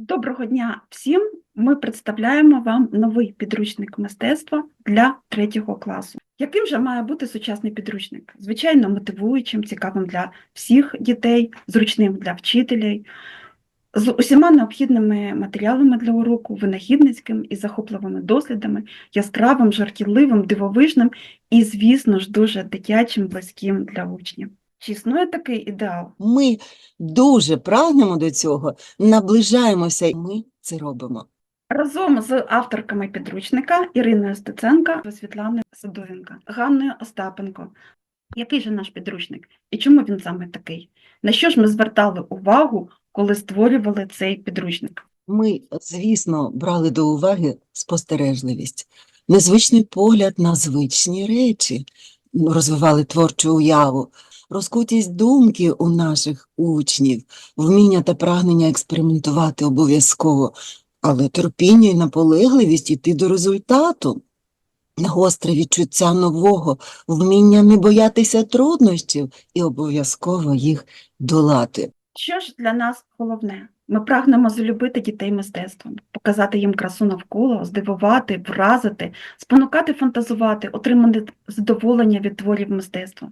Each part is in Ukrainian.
Доброго дня всім! Ми представляємо вам новий підручник мистецтва для третього класу. Яким же має бути сучасний підручник? Звичайно, мотивуючим, цікавим для всіх дітей, зручним для вчителів, з усіма необхідними матеріалами для уроку, винахідницьким і захопливими дослідами, яскравим, жартівливим, дивовижним і, звісно ж, дуже дитячим, близьким для учнів. Чи існує такий ідеал? Ми дуже прагнемо до цього, наближаємося, і ми це робимо. Разом з авторками підручника Іриною Стеценко та Світланою Садовенко, Ганною Остапенко. Який же наш підручник і чому він саме такий? На що ж ми звертали увагу, коли створювали цей підручник? Ми, звісно, брали до уваги спостережливість, незвичний погляд на звичні речі, розвивали творчу уяву, розкутість думки у наших учнів, вміння та прагнення експериментувати обов'язково, але терпіння і наполегливість іти до результату, гостре відчуття нового, вміння не боятися труднощів і обов'язково їх долати. Що ж для нас головне? Ми прагнемо залюбити дітей мистецтвом, показати їм красу навколо, здивувати, вразити, спонукати фантазувати, отримати задоволення від творів мистецтва.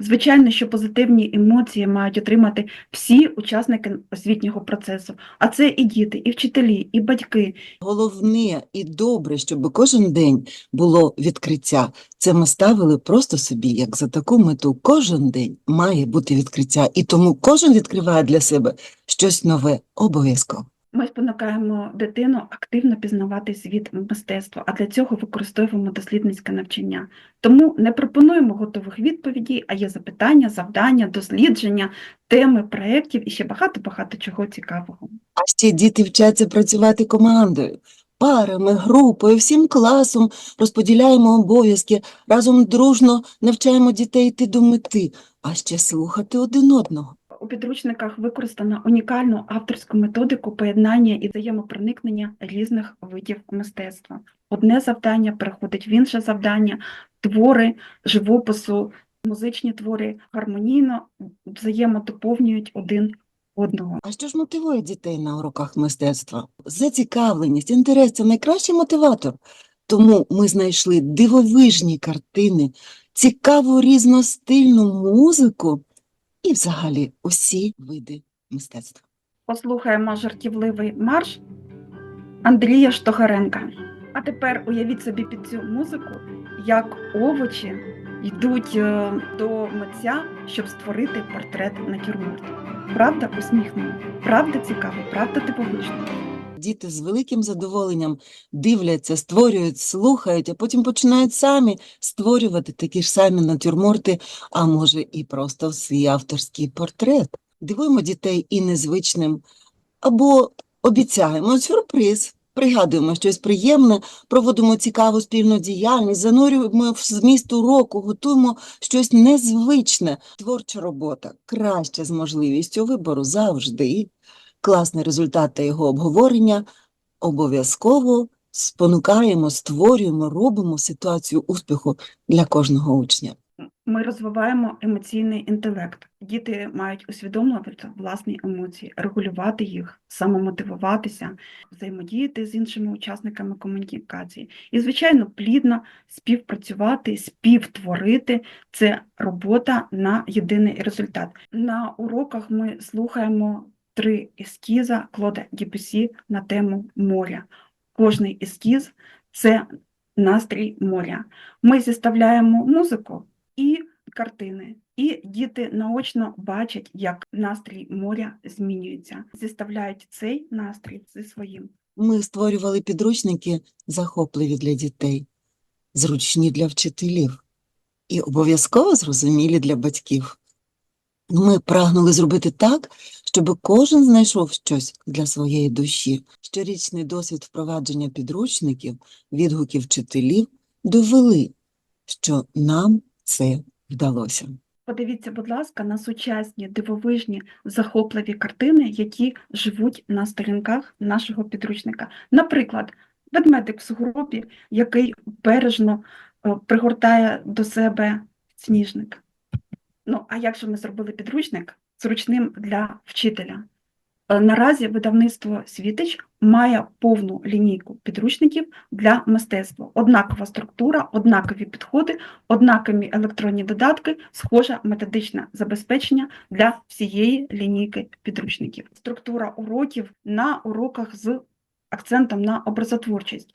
Звичайно, що позитивні емоції мають отримати всі учасники освітнього процесу, а це і діти, і вчителі, і батьки, Головне і добре, щоб кожен день було відкриття. Це ми ставили просто собі, як за таку мету. Кожен день має бути відкриття, і тому кожен відкриває для себе щось нове обов'язково. Ми спонукаємо дитину активно пізнавати світ мистецтва, а для цього використовуємо дослідницьке навчання. Тому не пропонуємо готових відповідей, а є запитання, завдання, дослідження, теми проєктів і ще багато-багато чого цікавого. А ще діти вчаться працювати командою, парами, групою, всім класом розподіляємо обов'язки, разом дружно навчаємо дітей йти до мети, а ще слухати один одного. У підручниках використано унікальну авторську методику поєднання і взаємопроникнення різних видів мистецтва. Одне завдання переходить в інше завдання, твори живопису, музичні твори гармонійно взаємотоповнюють один одного. А що ж мотивує дітей на уроках мистецтва? Зацікавленість, інтерес це найкращий мотиватор. Тому ми знайшли дивовижні картини, цікаву різностильну музику і взагалі усі види мистецтва. Послухаємо жартівливий марш Андрія Штохаренка. А тепер уявіть собі під цю музику, як овочі йдуть е, до митця, щоб створити портрет на кірмурт. Правда усміхнена, правда цікава, правда дивовижно. Діти з великим задоволенням дивляться, створюють, слухають, а потім починають самі створювати такі ж самі натюрморти, а може і просто свій авторський портрет. Дивуємо дітей і незвичним, або обіцяємо сюрприз, пригадуємо щось приємне, проводимо цікаву спільну діяльність, занурюємо в зміст уроку, готуємо щось незвичне. Творча робота краще з можливістю вибору завжди класний результат та його обговорення, обов'язково спонукаємо, створюємо, робимо ситуацію успіху для кожного учня. Ми розвиваємо емоційний інтелект. Діти мають усвідомлювати власні емоції, регулювати їх, самомотивуватися, взаємодіяти з іншими учасниками комунікації. І, звичайно, плідно співпрацювати, співтворити це робота на єдиний результат. На уроках ми слухаємо три ескіза Клода Дібюсі на тему моря. Кожний ескіз це настрій моря. Ми зіставляємо музику і картини, і діти наочно бачать, як настрій моря змінюється, зіставляють цей настрій зі своїм. Ми створювали підручники захопливі для дітей, зручні для вчителів і обов'язково зрозумілі для батьків. Ми прагнули зробити так, щоб кожен знайшов щось для своєї душі. Щорічний досвід впровадження підручників, відгуки вчителів довели, що нам це вдалося. Подивіться, будь ласка, на сучасні дивовижні захопливі картини, які живуть на сторінках нашого підручника. Наприклад, ведмедик в сугробі, який бережно е, пригортає до себе сніжник. Ну, а як же ми зробили підручник зручним для вчителя? Е, Наразі видавництво Світич має повну лінійку підручників для мистецтва. Однакова структура, однакові підходи, однакові електронні додатки, схоже методичне забезпечення для всієї лінійки підручників. Структура уроків на уроках з акцентом на образотворчість.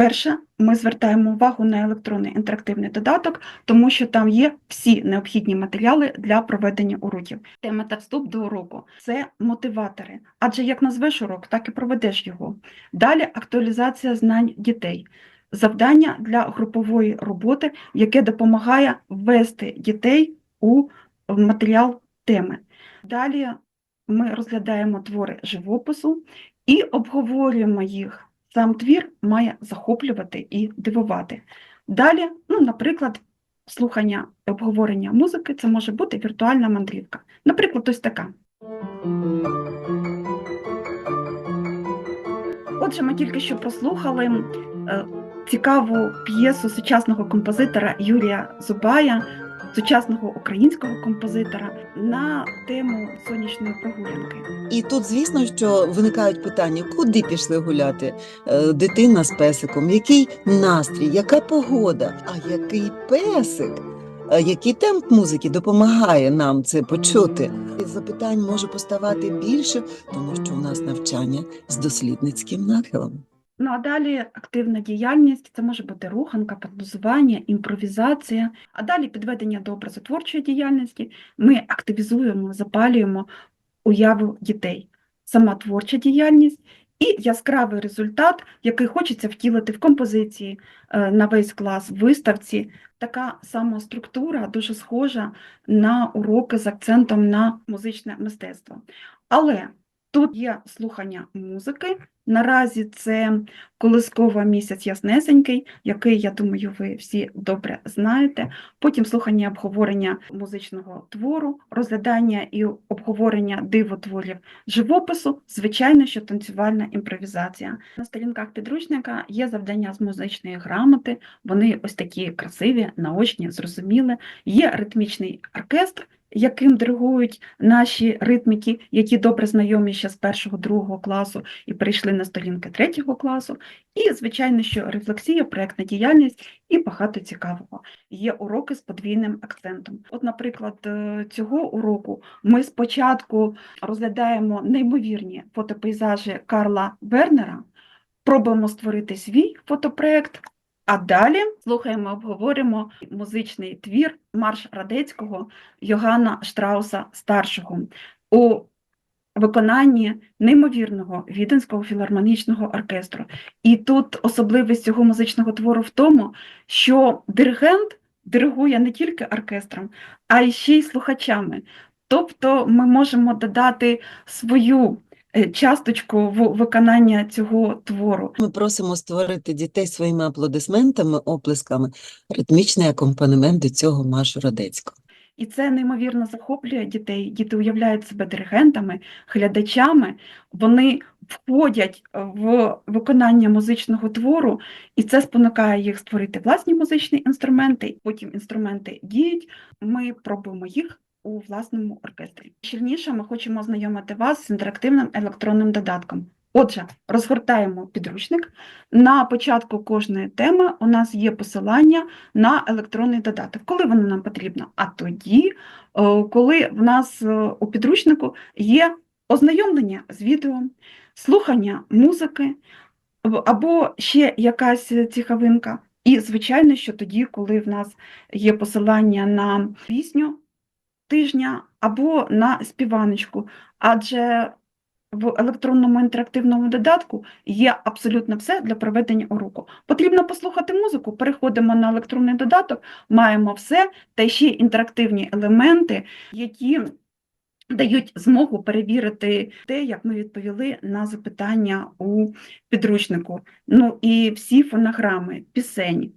Перше, ми звертаємо увагу на електронний інтерактивний додаток, тому що там є всі необхідні матеріали для проведення уроків. Тема та вступ до уроку це мотиватори, адже як назвеш урок, так і проведеш його. Далі актуалізація знань дітей, завдання для групової роботи, яке допомагає ввести дітей у матеріал теми. Далі ми розглядаємо твори живопису і обговорюємо їх. Сам твір має захоплювати і дивувати. Далі, ну, наприклад, слухання обговорення музики це може бути віртуальна мандрівка. Наприклад, ось така. Отже, ми тільки що прослухали е, цікаву п'єсу сучасного композитора Юрія Зубая, сучасного українського композитора на тему сонячної прогулянки. І тут, звісно, що виникають питання, куди пішли гуляти Е, дитина з песиком, який настрій, яка погода, а який песик, Е, який темп музики допомагає нам це почути. Запитань може поставати більше, тому що у нас навчання з дослідницьким нахилом. Ну а далі активна діяльність, це може бути руханка, подбузування, імпровізація. А далі підведення до образотворчої діяльності. Ми активізуємо, запалюємо уяву дітей, сама творча діяльність і яскравий результат, який хочеться втілити в композиції е, на весь клас, в виставці. Така сама структура дуже схожа на уроки з акцентом на музичне мистецтво. Але тут є слухання музики. Наразі це колискова місяць яснесенький, який, я думаю, ви всі добре знаєте. Потім слухання обговорення музичного твору, розглядання і обговорення дивотворів живопису, звичайно, що танцювальна імпровізація. На сторінках підручника є завдання з музичної грамоти. Вони ось такі красиві, наочні, зрозумілі. Є ритмічний оркестр яким диригують наші ритміки, які добре знайомі ще з першого другого класу і перейшли на сторінки третього класу. І, звичайно, що рефлексія, проєктна діяльність і багато цікавого. Є уроки з подвійним акцентом. От, наприклад, е, цього уроку ми спочатку розглядаємо неймовірні фотопейзажі Карла Вернера, пробуємо створити свій фотопроект. А далі слухаємо, обговоримо музичний твір марш Радецького Йоганна Штрауса старшого у виконанні неймовірного віденського філармонічного оркестру. І тут особливість цього музичного твору в тому, що диригент диригує не тільки оркестром, а й ще й слухачами. Тобто ми можемо додати свою часточку в виконання цього твору. Ми просимо створити дітей своїми аплодисментами, оплесками, ритмічний акомпанемент до цього Машу Радецького. І це неймовірно захоплює дітей. Діти уявляють себе диригентами, глядачами, вони входять в виконання музичного твору, і це спонукає їх створити власні музичні інструменти. Потім інструменти діють. Ми пробуємо їх у власному оркестрі. Щільніше ми хочемо ознайомити вас з інтерактивним електронним додатком. Отже, розгортаємо підручник. На початку кожної теми у нас є посилання на електронний додаток. Коли воно нам потрібно? А тоді, е, коли в нас е, у підручнику є ознайомлення з відео, слухання музики або ще якась цікавинка. І, звичайно, що тоді, коли в нас є посилання на пісню тижня або на співаночку, адже в електронному інтерактивному додатку є абсолютно все для проведення уроку. Потрібно послухати музику, переходимо на електронний додаток, маємо все, та ще інтерактивні елементи, які дають змогу перевірити те, як ми відповіли на запитання у підручнику. Ну і всі фонограми, пісень,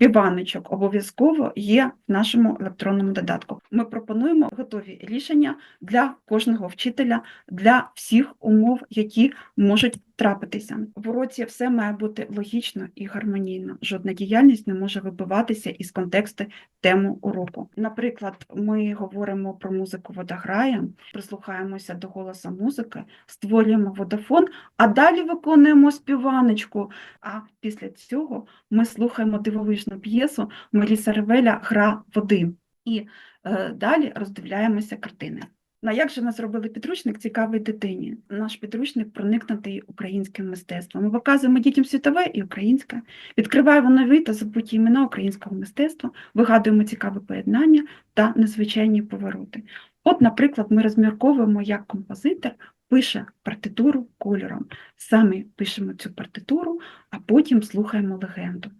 співаночок обов'язково є в нашому електронному додатку. Ми пропонуємо готові рішення для кожного вчителя, для всіх умов, які можуть трапитися. В уроці все має бути логічно і гармонійно. Жодна діяльність не може вибиватися із контексту тему уроку. Наприклад, ми говоримо про музику вода грає, прислухаємося до голосу музики, створюємо водофон, а далі виконуємо співаночку. А після цього ми слухаємо дивовижну п'єсу Меліса Ревеля Гра води. І е, далі роздивляємося картини. На як же ми зробили підручник цікавий дитині? Наш підручник проникнутий українським мистецтвом. Ми показуємо дітям світове і українське, відкриваємо нові та забуті імена українського мистецтва, вигадуємо цікаві поєднання та незвичайні повороти. От, наприклад, ми розмірковуємо, як композитор пише партитуру кольором. Самі пишемо цю партитуру, а потім слухаємо легенду.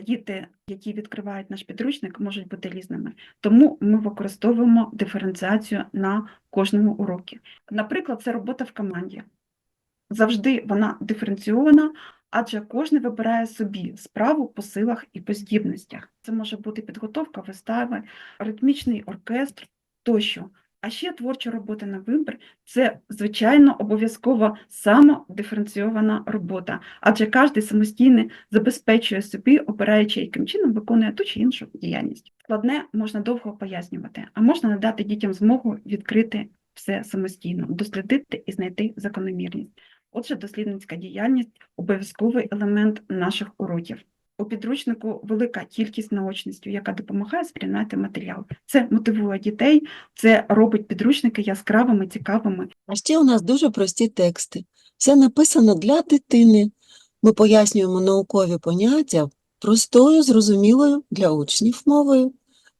Діти, які відкривають наш підручник, можуть бути різними. Тому ми використовуємо диференціацію на кожному уроці. Наприклад, це робота в команді. Завжди вона диференційована, адже кожен вибирає собі справу по силах і по здібностях. Це може бути підготовка вистави, ритмічний оркестр тощо. А ще творча робота на вибір це, звичайно, обов'язково самодиференційована робота, адже кожен самостійно забезпечує собі, обираючи, яким чином виконує ту чи іншу діяльність. Складне можна довго пояснювати, а можна надати дітям змогу відкрити все самостійно, дослідити і знайти закономірність. Отже, дослідницька діяльність обов'язковий елемент наших уроків. У підручнику велика кількість наочності, яка допомагає сприйняти матеріал. Це мотивує дітей, це робить підручники яскравими, цікавими. А ще у нас дуже прості тексти. Все написано для дитини. Ми пояснюємо наукові поняття простою, зрозумілою для учнів мовою.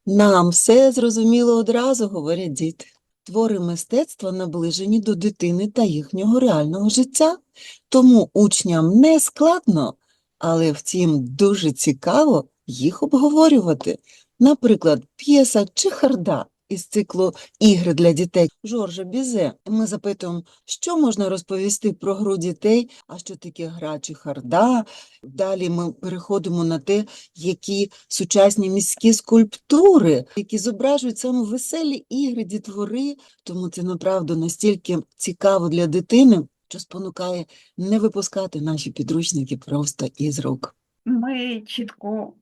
Нам все зрозуміло одразу, говорять діти. Твори мистецтва наближені до дитини та їхнього реального життя. Тому учням не складно, але втім дуже цікаво їх обговорювати. Наприклад, п'єса Чехарда із циклу Ігри для дітей Жоржа Бізе. Ми запитуємо, що можна розповісти про гру дітей, а що таке гра Чехарда. Далі ми переходимо на те, які сучасні міські скульптури, які зображують саме веселі ігри, дітвори. Тому це направду настільки цікаво для дитини, що спонукає не випускати наші підручники просто із рук. Ми чітко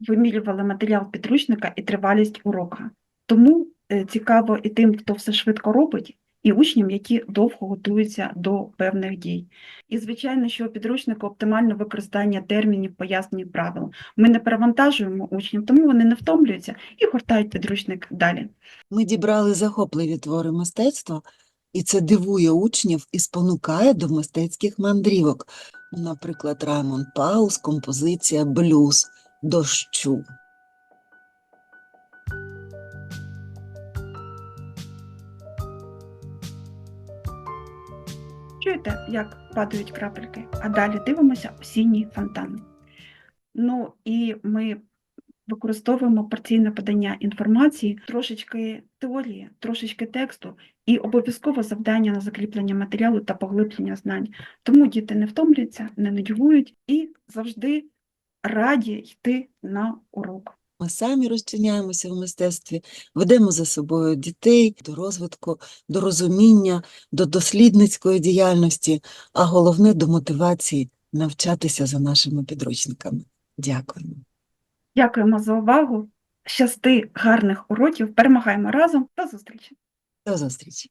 вимірювали матеріал підручника і тривалість урока. Тому е, цікаво і тим, хто все швидко робить, і учням, які довго готуються до певних дій. І, звичайно, що у підручнику оптимальне використання термінів, пояснень правил. Ми не перевантажуємо учнів, тому вони не втомлюються і гортають підручник далі. Ми дібрали захопливі твори мистецтва, і це дивує учнів і спонукає до мистецьких мандрівок. Наприклад, Раймонд Паус, композиція Блюз дощу. Чуєте, як падають крапельки, а далі дивимося осінній фонтан. Ну і ми використовуємо порційне подання інформації, трошечки теорії, трошечки тексту і обов'язково завдання на закріплення матеріалу та поглиблення знань. Тому діти не втомлюються, не нудьгують і завжди раді йти на урок. Ми самі розчиняємося в мистецтві, ведемо за собою дітей до розвитку, до розуміння, до дослідницької діяльності, а головне до мотивації навчатися за нашими підручниками. Дякуємо. Дякуємо за увагу. Щасти гарних уроків, перемагаємо разом. До зустрічі! До зустрічі!